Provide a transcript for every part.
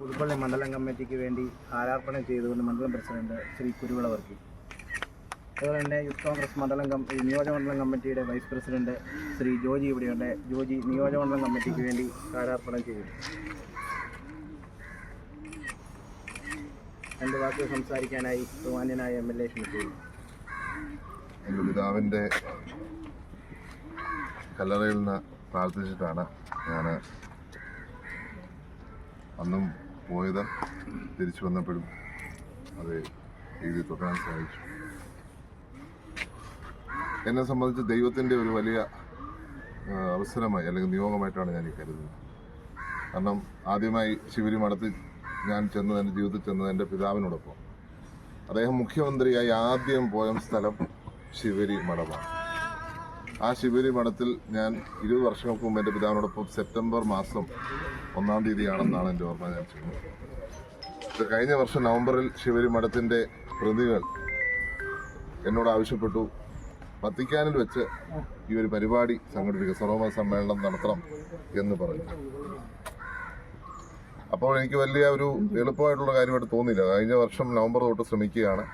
പുതുപ്പള്ളി മണ്ഡലം കമ്മിറ്റിക്ക് വേണ്ടി ഹാരാർപ്പണം ചെയ്തുകൊണ്ട് മണ്ഡലം പ്രസിഡന്റ് ശ്രീ കുരുവിള വർക്കി അതുപോലെ തന്നെ യൂത്ത് കോൺഗ്രസ് മണ്ഡലം നിയോജകമണ്ഡലം കമ്മിറ്റിയുടെ വൈസ് പ്രസിഡന്റ് ശ്രീ ജോജി ഇവിടെയുണ്ട്. ജോജി നിയോജകമണ്ഡലം കമ്മിറ്റിക്ക് വേണ്ടി ഹാരാർപ്പണം ചെയ്തു. രണ്ട് വാക്കുകൾ സംസാരിക്കാനായി ബഹുമാന്യനായ എം എൽ എ ക്ഷണിക്കുന്നു. എന്റെ പിതാവിന്റെ കല്ലറയിൽ നിന്ന് പ്രാർത്ഥിച്ചിട്ടാണ് ഞാൻ അന്നും പോയത് തിരിച്ചു വന്നപ്പോഴും അത് എഴുതി തുടരാൻ സാധിച്ചു. എന്നെ സംബന്ധിച്ച് ദൈവത്തിന്റെ ഒരു വലിയ അവസരമായി അല്ലെങ്കിൽ നിയോഗമായിട്ടാണ് ഞാൻ ഈ കരുതുന്നത്. കാരണം ആദ്യമായി ശിവരി മഠത്തിൽ ഞാൻ ചെന്നത് എന്റെ ജീവിതത്തിൽ ചെന്നത് എന്റെ പിതാവിനോടൊപ്പം. അദ്ദേഹം മുഖ്യമന്ത്രിയായി ആദ്യം പോയ സ്ഥലം ശിവരി മഠമാണ്. ആ ശിവരി മഠത്തിൽ ഞാൻ ഇരുപത് വർഷങ്ങൾക്ക് മുമ്പ് എന്റെ പിതാവിനോടൊപ്പം സെപ്റ്റംബർ മാസം ഒന്നാം തീയതിയാണെന്നാണ് എന്റെ ഓർമ്മ ഞാൻ ചെയ്യുന്നത്. കഴിഞ്ഞ വർഷം നവംബറിൽ ശിവരി മഠത്തിന്റെ പ്രതികൾ എന്നോട് ആവശ്യപ്പെട്ടു. വത്തിക്കാനിൽ വെച്ച് ഈ ഒരു പരിപാടി സംഘടിപ്പിക്കുക സർവമ സമ്മേളനം നടത്തണം എന്ന് പറഞ്ഞു. അപ്പോൾ എനിക്ക് വലിയ ഒരു എളുപ്പമായിട്ടുള്ള കാര്യമായിട്ട് തോന്നിയില്ല. കഴിഞ്ഞ വർഷം നവംബർ തൊട്ട് ശ്രമിക്കുകയാണ്.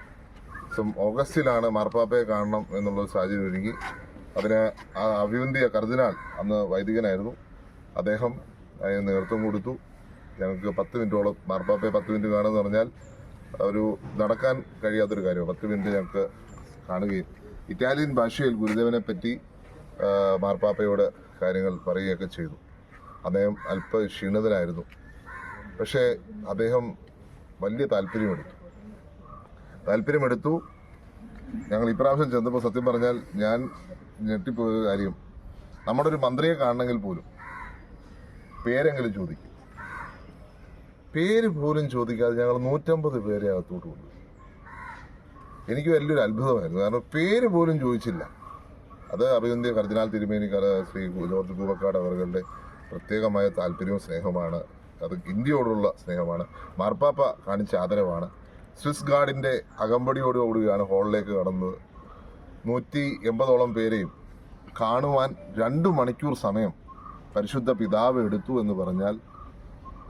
ഓഗസ്റ്റിലാണ് മാർപ്പാപ്പയെ കാണണം എന്നുള്ള സാഹചര്യം ഒരുങ്ങി. അതിന് ആ അഭിവന്തിയ കർദിനാൾ അന്ന് വൈദികനായിരുന്നു. അദ്ദേഹം അതിന് നേതൃത്വം കൊടുത്തു. ഞങ്ങൾക്ക് പത്ത് മിനിറ്റോളം മാർപ്പാപ്പയെ പത്ത് മിനിറ്റ് കാണുമെന്ന് പറഞ്ഞാൽ ഒരു നടക്കാൻ കഴിയാത്തൊരു കാര്യമാണ്. പത്ത് മിനിറ്റ് ഞങ്ങൾക്ക് കാണുകയും ഇറ്റാലിയൻ ഭാഷയിൽ ഗുരുദേവനെ പറ്റി മാർപ്പാപ്പയോട് കാര്യങ്ങൾ പറയുകയൊക്കെ ചെയ്തു. അദ്ദേഹം അല്പ ക്ഷീണിതനായിരുന്നു. പക്ഷേ അദ്ദേഹം വലിയ താല്പര്യമെടുത്തു. താല്പര്യമെടുത്തു. ഞങ്ങൾ ഇപ്രാവശ്യം ചെന്നപ്പോൾ സത്യം പറഞ്ഞാൽ ഞാൻ ഞെട്ടിപ്പോയ കാര്യം. നമ്മുടെ ഒരു മന്ത്രിയെ കാണണമെങ്കിൽ പോലും പേരെങ്കിലും ചോദിക്കും. പേര് പോലും ചോദിക്കാതെ ഞങ്ങൾ നൂറ്റമ്പത് പേരെ അകത്തോട്ട് കൊണ്ടു എനിക്ക് വലിയൊരു അത്ഭുതമായിരുന്നു. കാരണം പേര് പോലും ചോദിച്ചില്ല. അത് അഭിനന്ദിയ കർദിനാൽ തിരുമേനി കല ശ്രീ ജോർജ് കൂവക്കാട് അവരുടെ പ്രത്യേകമായ താല്പര്യവും സ്നേഹമാണ് അത് ഇന്ത്യയോടുള്ള സ്നേഹമാണ്. മാർപ്പാപ്പ കാണിച്ച ആദരവാണ്. സ്വിസ് ഗാർഡിന്റെ അകമ്പടിയോടുകൂടിയാണ് ഹാളിലേക്ക് കടന്നത് നൂറ്റി എൺപതോളം പേരെയും കാണുവാൻ രണ്ട് മണിക്കൂർ സമയം പരിശുദ്ധ പിതാവ് എടുത്തു എന്ന് പറഞ്ഞാൽ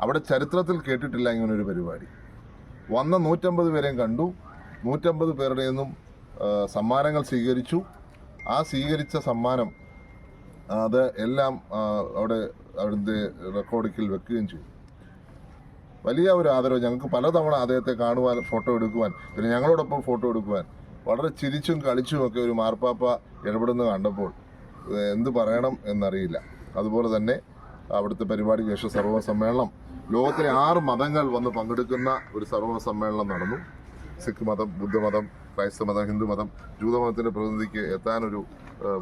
അവിടെ ചരിത്രത്തിൽ കേട്ടിട്ടില്ല ഇങ്ങനെ ഒരു പരിപാടി. വന്ന നൂറ്റമ്പത് പേരെയും കണ്ടു. നൂറ്റമ്പത് പേരുടെ നിന്നും സമ്മാനങ്ങൾ സ്വീകരിച്ചു. ആ സ്വീകരിച്ച സമ്മാനം അത് എല്ലാം അവിടെ അവിടുത്തെ റെക്കോർഡിക്കിൽ വെക്കുകയും ചെയ്തു. വലിയ ഒരു ആദരവ്. ഞങ്ങൾക്ക് പലതവണ അദ്ദേഹത്തെ കാണുവാൻ ഫോട്ടോ എടുക്കുവാൻ പിന്നെ ഞങ്ങളോടൊപ്പം ഫോട്ടോ എടുക്കുവാൻ വളരെ ചിരിച്ചും കളിച്ചും ഒക്കെ ഒരു മാർപ്പാപ്പ ഇടപെടുന്നത് കണ്ടപ്പോൾ എന്ത് പറയണം എന്നറിയില്ല. അതുപോലെ തന്നെ അവിടുത്തെ പരിപാടിക്ക് ശേഷം സർവ സമ്മേളനം ലോകത്തിലെ ആറ് മതങ്ങൾ വന്ന് പങ്കെടുക്കുന്ന ഒരു സർവ സമ്മേളനം നടന്നു. സിഖ് മതം ബുദ്ധമതം ക്രൈസ്തവ മതം ഹിന്ദുമതം ജൂതമതത്തിന്റെ പ്രതിനിധിക്ക് എത്താനൊരു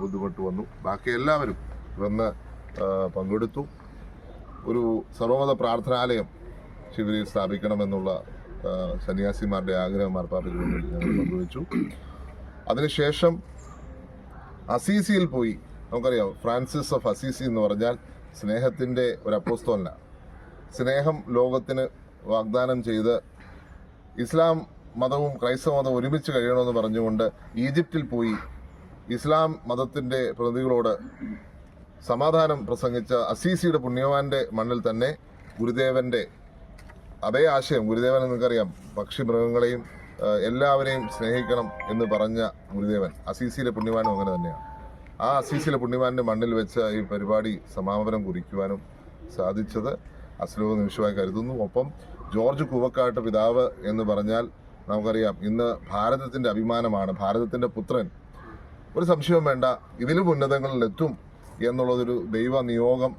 ബുദ്ധിമുട്ട് വന്നു. ബാക്കി എല്ലാവരും വന്ന് പങ്കെടുത്തു. ഒരു സർവമത പ്രാർത്ഥനാലയം ശിവരിയിൽ സ്ഥാപിക്കണമെന്നുള്ള സന്യാസിമാരുടെ ആഗ്രഹം മാർപ്പാപ്പയ്ക്ക് ഞങ്ങൾ പങ്കുവച്ചു അതിനുശേഷം അസീസിയിൽ പോയി. നമുക്കറിയാം ഫ്രാൻസിസ് ഓഫ് അസീസി എന്ന് പറഞ്ഞാൽ സ്നേഹത്തിന്റെ ഒരു അപ്പോസ്തോലന. സ്നേഹം ലോകത്തിന് വാഗ്ദാനം ചെയ്ത് ഇസ്ലാം മതവും ക്രൈസ്തവ മതവും ഒരുമിച്ച് കഴിയണമെന്ന് പറഞ്ഞുകൊണ്ട് ഈജിപ്തിൽ പോയി. ഇസ്ലാം മതത്തിന്റെ പ്രതിനിധികളോട് സമാധാനം പ്രസംഗിച്ച അസീസിയുടെ പുണ്യവാന്റെ മണ്ണിൽ തന്നെ ഗുരുദേവന്റെ അതേ ആശയം ഗുരുദേവൻ നിങ്ങൾക്കറിയാം. പക്ഷി മൃഗങ്ങളെയും എല്ലാവരെയും സ്നേഹിക്കണം എന്ന് പറഞ്ഞ ഗുരുദേവൻ. അസീസിയിലെ പുണ്യവാനും അങ്ങനെ തന്നെയാണ്. ആ അസീസിയിലെ പുണ്യവാന്റെ മണ്ണിൽ വെച്ച് ഈ പരിപാടി സമാപനം കുറിക്കുവാനും സാധിച്ചത് അസ്ലോക നിമിഷമായി കരുതുന്നു. ഒപ്പം ജോർജ് കൂവക്കാട്ട് പിതാവ് എന്ന് പറഞ്ഞാൽ നമുക്കറിയാം ഇന്ന് ഭാരതത്തിന്റെ അഭിമാനമാണ്. ഭാരതത്തിന്റെ പുത്രൻ. ഒരു സംശയവും വേണ്ട ഇതിലും ഉന്നതങ്ങളിലെത്തും എന്നുള്ളതൊരു ദൈവ നിയോഗം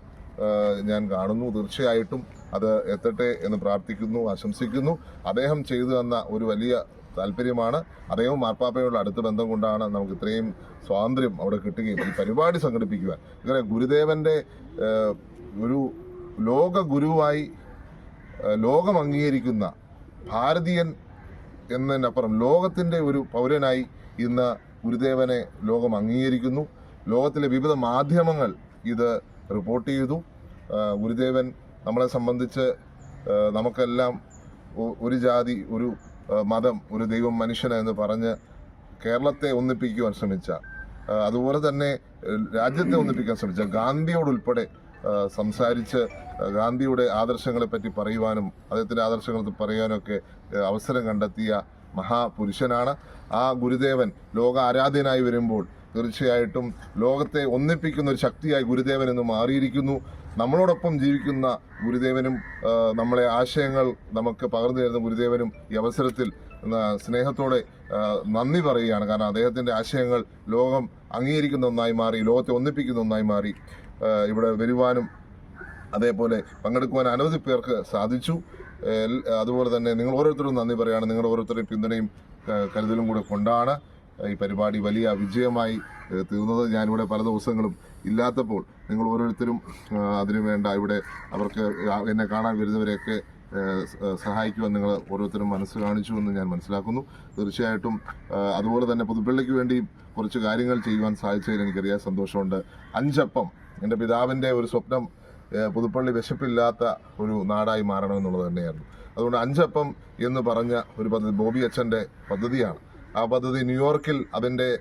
ഞാൻ കാണുന്നു. തീർച്ചയായിട്ടും അത് എത്തട്ടെ എന്ന് പ്രാർത്ഥിക്കുന്നു ആശംസിക്കുന്നു. അദ്ദേഹം ചെയ്തു തന്ന ഒരു വലിയ താല്പര്യമാണ്. അദ്ദേഹവും മാർപ്പാപ്പയോട് അടുത്ത ബന്ധം കൊണ്ടാണ് നമുക്ക് ഇത്രയും സ്വാതന്ത്ര്യം അവിടെ കിട്ടുകയും ഈ പരിപാടി സംഘടിപ്പിക്കുവാൻ. ഇങ്ങനെ ഗുരുദേവന്റെ ഒരു ലോക ഗുരുവായി ലോകം അംഗീകരിക്കുന്ന ഭാരതീയൻ എന്നതിനപ്പുറം ലോകത്തിന്റെ ഒരു പൗരനായി ഇന്ന് ഗുരുദേവനെ ലോകം അംഗീകരിക്കുന്നു. ലോകത്തിലെ വിവിധ മാധ്യമങ്ങൾ ഇത് റിപ്പോർട്ട് ചെയ്തു. ഗുരുദേവൻ നമ്മളെ സംബന്ധിച്ച് നമുക്കെല്ലാം ഒരു ജാതി ഒരു മതം ഒരു ദൈവം മനുഷ്യന് എന്ന് പറഞ്ഞ് കേരളത്തെ ഒന്നിപ്പിക്കുവാൻ ശ്രമിച്ച അതുപോലെ തന്നെ രാജ്യത്തെ ഒന്നിപ്പിക്കാൻ ശ്രമിച്ച ഗാന്ധിയോടുൾപ്പെടെ സംസാരിച്ച് ഗാന്ധിയുടെ ആദർശങ്ങളെ പറ്റി പറയുവാനും അദ്ദേഹത്തിന്റെ ആദർശങ്ങൾ പറയാനൊക്കെ അവസരം കണ്ടെത്തിയ മഹാപുരുഷനാണ്. ആ ഗുരുദേവൻ ലോക ആരാധ്യനായി വരുമ്പോൾ തീർച്ചയായിട്ടും ലോകത്തെ ഒന്നിപ്പിക്കുന്ന ഒരു ശക്തിയായി ഗുരുദേവൻ എന്ന് മാറിയിരിക്കുന്നു. നമ്മളോടൊപ്പം ജീവിക്കുന്ന ഗുരുദേവനും നമ്മളെ ആശയങ്ങൾ നമുക്ക് പകർന്നു തരുന്ന ഗുരുദേവനും ഈ അവസരത്തിൽ സ്നേഹത്തോടെ നന്ദി പറയുകയാണ്. കാരണം അദ്ദേഹത്തിന്റെ ആശയങ്ങൾ ലോകം അംഗീകരിക്കുന്ന ഒന്നായി മാറി ലോകത്തെ ഒന്നിപ്പിക്കുന്ന ഒന്നായി മാറി ഇവിടെ വരുവാനും അതേപോലെ പങ്കെടുക്കുവാൻ അനവധി പേർക്ക് സാധിച്ചു. അതുപോലെ തന്നെ നിങ്ങൾ ഓരോരുത്തരും നന്ദി പറയുകയാണ്. നിങ്ങൾ ഓരോരുത്തരുടെയും പിന്തുണയും കരുതലും കൂടെ കൊണ്ടാണ് ഈ പരിപാടി വലിയ വിജയമായി തീർന്നത്. ഞാനിവിടെ പല ദിവസങ്ങളും ഇല്ലാത്തപ്പോൾ നിങ്ങൾ ഓരോരുത്തരും അതിനു വേണ്ട ഇവിടെ അവർക്ക് എന്നെ കാണാൻ വരുന്നവരെയൊക്കെ സഹായിക്കുവാൻ നിങ്ങൾ ഓരോരുത്തരും മനസ്സ് കാണിച്ചു എന്ന് ഞാൻ മനസ്സിലാക്കുന്നു. തീർച്ചയായിട്ടും അതുപോലെ തന്നെ പുതുപ്പള്ളിക്ക് വേണ്ടി കുറച്ച് കാര്യങ്ങൾ ചെയ്യുവാൻ സാധിച്ചതിൽ എനിക്കറിയാൻ സന്തോഷമുണ്ട്. അഞ്ചപ്പം എന്റെ പിതാവിന്റെ ഒരു സ്വപ്നം പുതുപ്പള്ളി വിശപ്പില്ലാത്ത ഒരു നാടായി മാറണമെന്നുള്ളത് തന്നെയായിരുന്നു. അതുകൊണ്ട് അഞ്ചപ്പം എന്ന് പറഞ്ഞ ഒരു പദ്ധതി ബോബി അച്ഛന്റെ പദ്ധതിയാണ്. ആ പദ്ധതി ന്യൂയോർക്കിൽ അതിന്റെ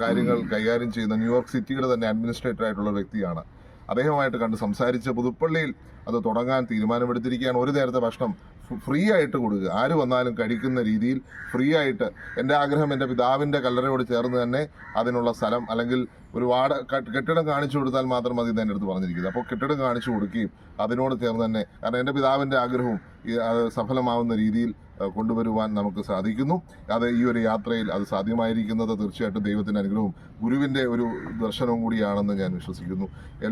കാര്യങ്ങൾ കൈകാര്യം ചെയ്യുന്ന ന്യൂയോർക്ക് സിറ്റിയുടെ തന്നെ അഡ്മിനിസ്ട്രേറ്റർ ആയിട്ടുള്ള വ്യക്തിയാണ്. അദ്ദേഹമായിട്ട് കണ്ട് സംസാരിച്ച് പുതുപ്പള്ളിയിൽ അത് തുടങ്ങാൻ തീരുമാനമെടുത്തിരിക്കുകയാണ്. ഒരു നേരത്തെ ഭക്ഷണം ഫ്രീ ആയിട്ട് കൊടുക്കുക. ആര് വന്നാലും കഴിക്കുന്ന രീതിയിൽ ഫ്രീ ആയിട്ട് എന്റെ ആഗ്രഹം എന്റെ പിതാവിന്റെ കല്ലറയോട് ചേർന്ന് തന്നെ അതിനുള്ള സ്ഥലം അല്ലെങ്കിൽ ഒരു വാട കെട്ട്- കെട്ടിടം കാണിച്ചു കൊടുത്താൽ മാത്രം മതി എന്റെ അടുത്ത് പറഞ്ഞിരിക്കുന്നത്. അപ്പോൾ കെട്ടിടം കാണിച്ചു കൊടുക്കുകയും അതിനോട് ചേർന്ന് തന്നെ കാരണം എന്റെ പിതാവിന്റെ ആഗ്രഹവും സഫലമാവുന്ന രീതിയിൽ കൊണ്ടുവരുവാൻ നമുക്ക് സാധിക്കുന്നു. അത് ഈ ഒരു യാത്രയിൽ അത് സാധ്യമായിരിക്കുന്നത് തീർച്ചയായിട്ടും ദൈവത്തിന്റെ അനുഗ്രഹവും ഗുരുവിന്റെ ഒരു ദർശനവും കൂടിയാണെന്ന് ഞാൻ വിശ്വസിക്കുന്നു.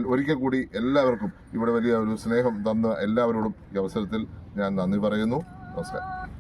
ഒരിക്കൽ കൂടി എല്ലാവർക്കും ഇവിടെ വലിയ ഒരു സ്നേഹം തന്ന എല്ലാവരോടും ഈ അവസരത്തിൽ ഞാൻ നന്ദി പറയുന്നു. നമസ്കാരം.